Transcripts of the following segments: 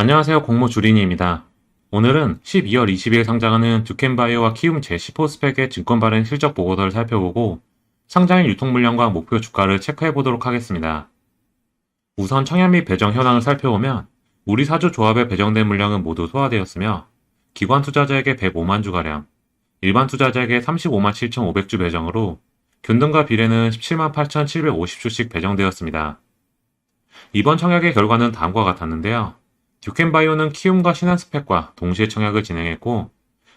안녕하세요. 공모 주린이입니다. 오늘은 12월 20일 상장하는 듀켄바이오와 키움 제10호 스펙의 증권 발행 실적 보고서를 살펴보고 상장일 유통 물량과 목표 주가를 체크해 보도록 하겠습니다. 우선 청약 및 배정 현황을 살펴보면 우리 사주 조합에 배정된 물량은 모두 소화되었으며 기관 투자자에게 105만 주가량, 일반 투자자에게 35만 7,500주 배정으로 균등과 비례는 17만 8,750주씩 배정되었습니다. 이번 청약의 결과는 다음과 같았는데요. 듀켄바이오는 키움과 신한스펙과 동시에 청약을 진행했고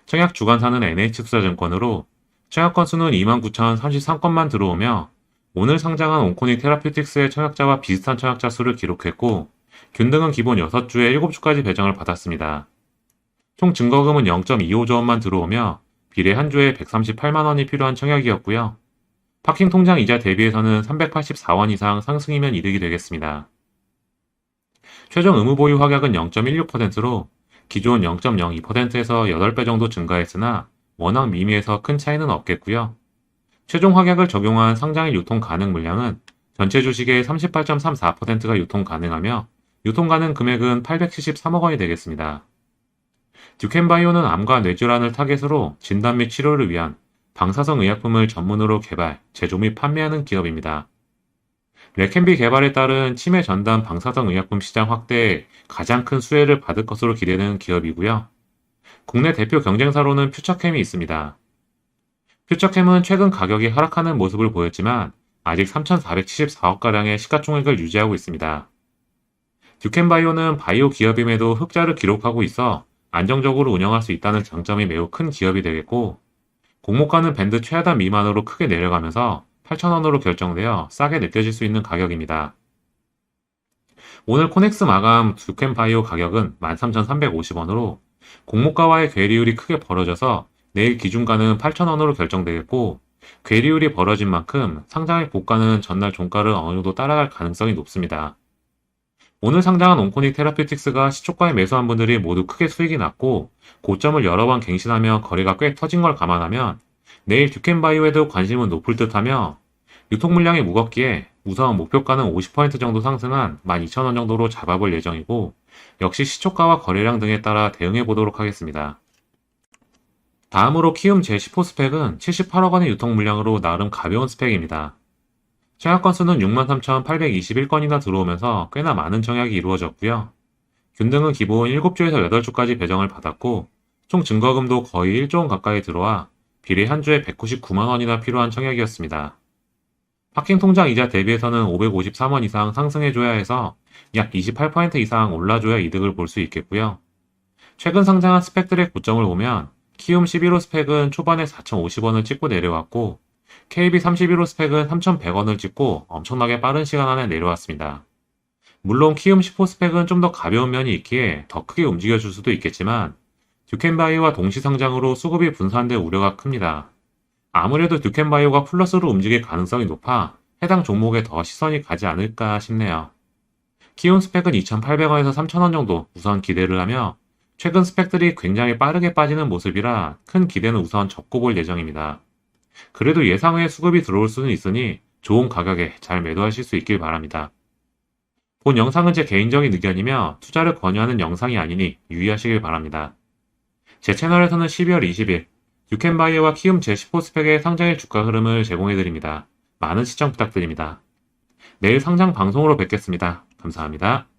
청약 주관사는 NH투자증권으로 청약 건수는 29,033건만 들어오며 오늘 상장한 온코닉 테라퓨틱스의 청약자와 비슷한 청약자 수를 기록했고 균등은 기본 6주에 7주까지 배정을 받았습니다. 총 증거금은 0.25조 원만 들어오며 비례 한 주에 138만 원이 필요한 청약이었고요. 파킹 통장 이자 대비해서는 384원 이상 상승이면 이득이 되겠습니다. 최종 의무 보유 확약은 0.16%로 기존 0.02%에서 8배 정도 증가했으나 워낙 미미해서 큰 차이는 없겠고요. 최종 확약을 적용한 상장일 유통 가능 물량은 전체 주식의 38.34%가 유통 가능하며 유통 가능 금액은 873억 원이 되겠습니다. 듀켄바이오는 암과 뇌질환을 타겟으로 진단 및 치료를 위한 방사성 의약품을 전문으로 개발, 제조 및 판매하는 기업입니다. 레켄비 개발에 따른 치매 전담 방사성 의약품 시장 확대에 가장 큰 수혜를 받을 것으로 기대되는 기업이고요. 국내 대표 경쟁사로는 퓨처캠이 있습니다. 퓨처캠은 최근 가격이 하락하는 모습을 보였지만 아직 3,474억가량의 시가총액을 유지하고 있습니다. 듀켄바이오는 바이오 기업임에도 흑자를 기록하고 있어 안정적으로 운영할 수 있다는 장점이 매우 큰 기업이 되겠고 공모가는 밴드 최하단 미만으로 크게 내려가면서 8,000원으로 결정되어 싸게 느껴질 수 있는 가격입니다. 오늘 코넥스 마감 듀켄바이오 가격은 13,350원으로 공모가와의 괴리율이 크게 벌어져서 내일 기준가는 8,000원으로 결정되겠고 괴리율이 벌어진 만큼 상장의 고가는 전날 종가를 어느 정도 따라갈 가능성이 높습니다. 오늘 상장한 온코닉 테라피틱스가 시초가에 매수한 분들이 모두 크게 수익이 났고 고점을 여러 번 갱신하며 거래가 꽤 터진 걸 감안하면 내일 듀켄바이오에도 관심은 높을 듯하며 유통 물량이 무겁기에 우선 목표가는 50% 정도 상승한 12,000원 정도로 잡아볼 예정이고 역시 시초가와 거래량 등에 따라 대응해 보도록 하겠습니다. 다음으로 키움 제10호 스펙은 78억 원의 유통 물량으로 나름 가벼운 스펙입니다. 청약 건수는 63,821건이나 들어오면서 꽤나 많은 청약이 이루어졌고요. 균등은 기본 7주에서 8주까지 배정을 받았고 총 증거금도 거의 1조 원 가까이 들어와 비례 한 주에 199만 원이나 필요한 청약이었습니다. 파킹 통장 이자 대비해서는 553원 이상 상승해줘야 해서 약 28% 이상 올라줘야 이득을 볼 수 있겠고요. 최근 상장한 스펙들의 고점을 보면 키움 11호 스펙은 초반에 4,050원을 찍고 내려왔고 KB 31호 스펙은 3,100원을 찍고 엄청나게 빠른 시간 안에 내려왔습니다. 물론 키움 10호 스펙은 좀 더 가벼운 면이 있기에 더 크게 움직여줄 수도 있겠지만 듀켄바이오와 동시 상장으로 수급이 분산될 우려가 큽니다. 아무래도 듀켄바이오가 플러스로 움직일 가능성이 높아 해당 종목에 더 시선이 가지 않을까 싶네요. 키움 스펙은 2,800원에서 3,000원 정도 우선 기대를 하며 최근 스펙들이 굉장히 빠르게 빠지는 모습이라 큰 기대는 우선 접고 볼 예정입니다. 그래도 예상외 수급이 들어올 수는 있으니 좋은 가격에 잘 매도하실 수 있길 바랍니다. 본 영상은 제 개인적인 의견이며 투자를 권유하는 영상이 아니니 유의하시길 바랍니다. 제 채널에서는 12월 20일 유캔바이오와 키움 제10호 스펙의 상장일 주가 흐름을 제공해드립니다. 많은 시청 부탁드립니다. 내일 상장 방송으로 뵙겠습니다. 감사합니다.